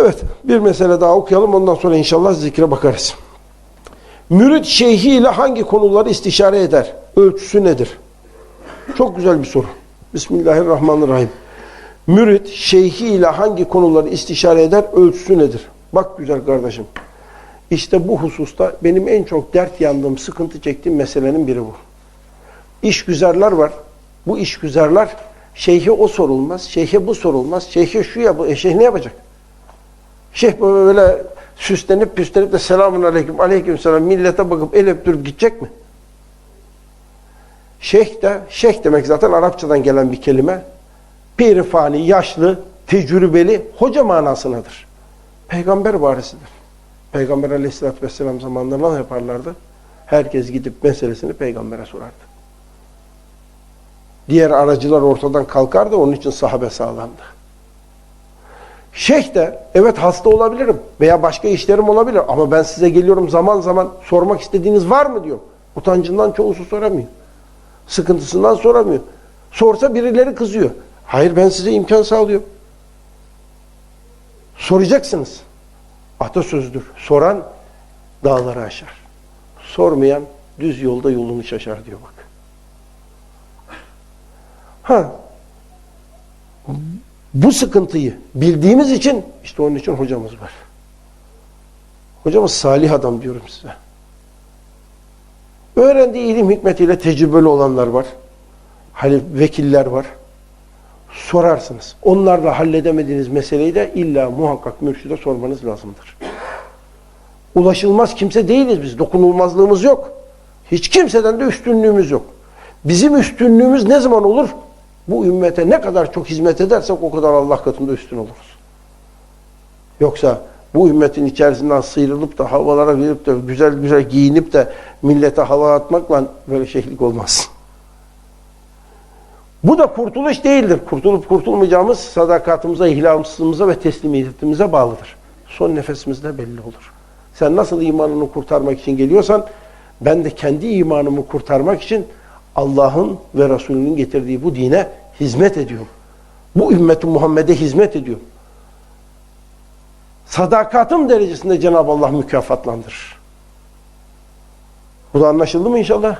Evet, bir mesele daha okuyalım. Ondan sonra inşallah zikre bakarız. Mürit şeyhi ile hangi konuları istişare eder? Ölçüsü nedir? Çok güzel bir soru. Bismillahirrahmanirrahim. Mürit şeyhi ile hangi konuları istişare eder? Ölçüsü nedir? Bak güzel kardeşim. İşte bu hususta benim en çok dert yandığım, sıkıntı çektiğim meselenin biri bu. İşgüzarlar var. Bu işgüzarlar şeyhe o sorulmaz, şeyhe bu sorulmaz, şeyhe şu ya bu, e şeyh ne yapacak? Şeyh böyle süslenip püslenip de selamun aleyküm, aleyküm selam millete bakıp el öptürüp gidecek mi? Şeyh de, şeyh demek zaten Arapçadan gelen bir kelime. Piri fani, yaşlı, tecrübeli, hoca manasınadır. Peygamber varisidir. Peygamber aleyhissalatü vesselam zamanında ne yaparlardı? Herkes gidip meselesini peygambere sorardı. Diğer aracılar ortadan kalkardı, onun için sahabe sağlamdı. Şeyh de evet hasta olabilirim veya başka işlerim olabilir ama ben size geliyorum zaman zaman sormak istediğiniz var mı diyor. Utancından çoğusu soramıyor. Sıkıntısından soramıyor. Sorsa birileri kızıyor. Hayır ben size imkan sağlıyorum. Soracaksınız. Atasözdür. Soran dağları aşar. Sormayan düz yolda yolunu şaşar diyor bak. Ha, bu sıkıntıyı bildiğimiz için işte onun için hocamız var. Hocamız salih adam diyorum size. Öğrendiği ilim hikmetiyle tecrübeli olanlar var. Hani vekiller var. Sorarsınız. Onlarla halledemediğiniz meseleyi de illa muhakkak mürşide sormanız lazımdır. Ulaşılmaz kimse değiliz biz. Dokunulmazlığımız yok. Hiç kimseden de üstünlüğümüz yok. Bizim üstünlüğümüz ne zaman olur? Bu ümmete ne kadar çok hizmet edersek o kadar Allah katında üstün oluruz. Yoksa bu ümmetin içerisinden sıyrılıp da havalara girip de güzel güzel giyinip de millete hava atmakla böyle şeylik olmaz. Bu da kurtuluş değildir. Kurtulup kurtulmayacağımız sadakatimize, ihlasımıza ve teslimiyetimize bağlıdır. Son nefesimizde belli olur. Sen nasıl imanını kurtarmak için geliyorsan ben de kendi imanımı kurtarmak için Allah'ın ve Resulünün getirdiği bu dine hizmet ediyorum. Bu ümmeti Muhammed'e hizmet ediyorum. Sadakatım derecesinde Cenab-ı Allah mükafatlandırır. Bu da anlaşıldı mı inşallah?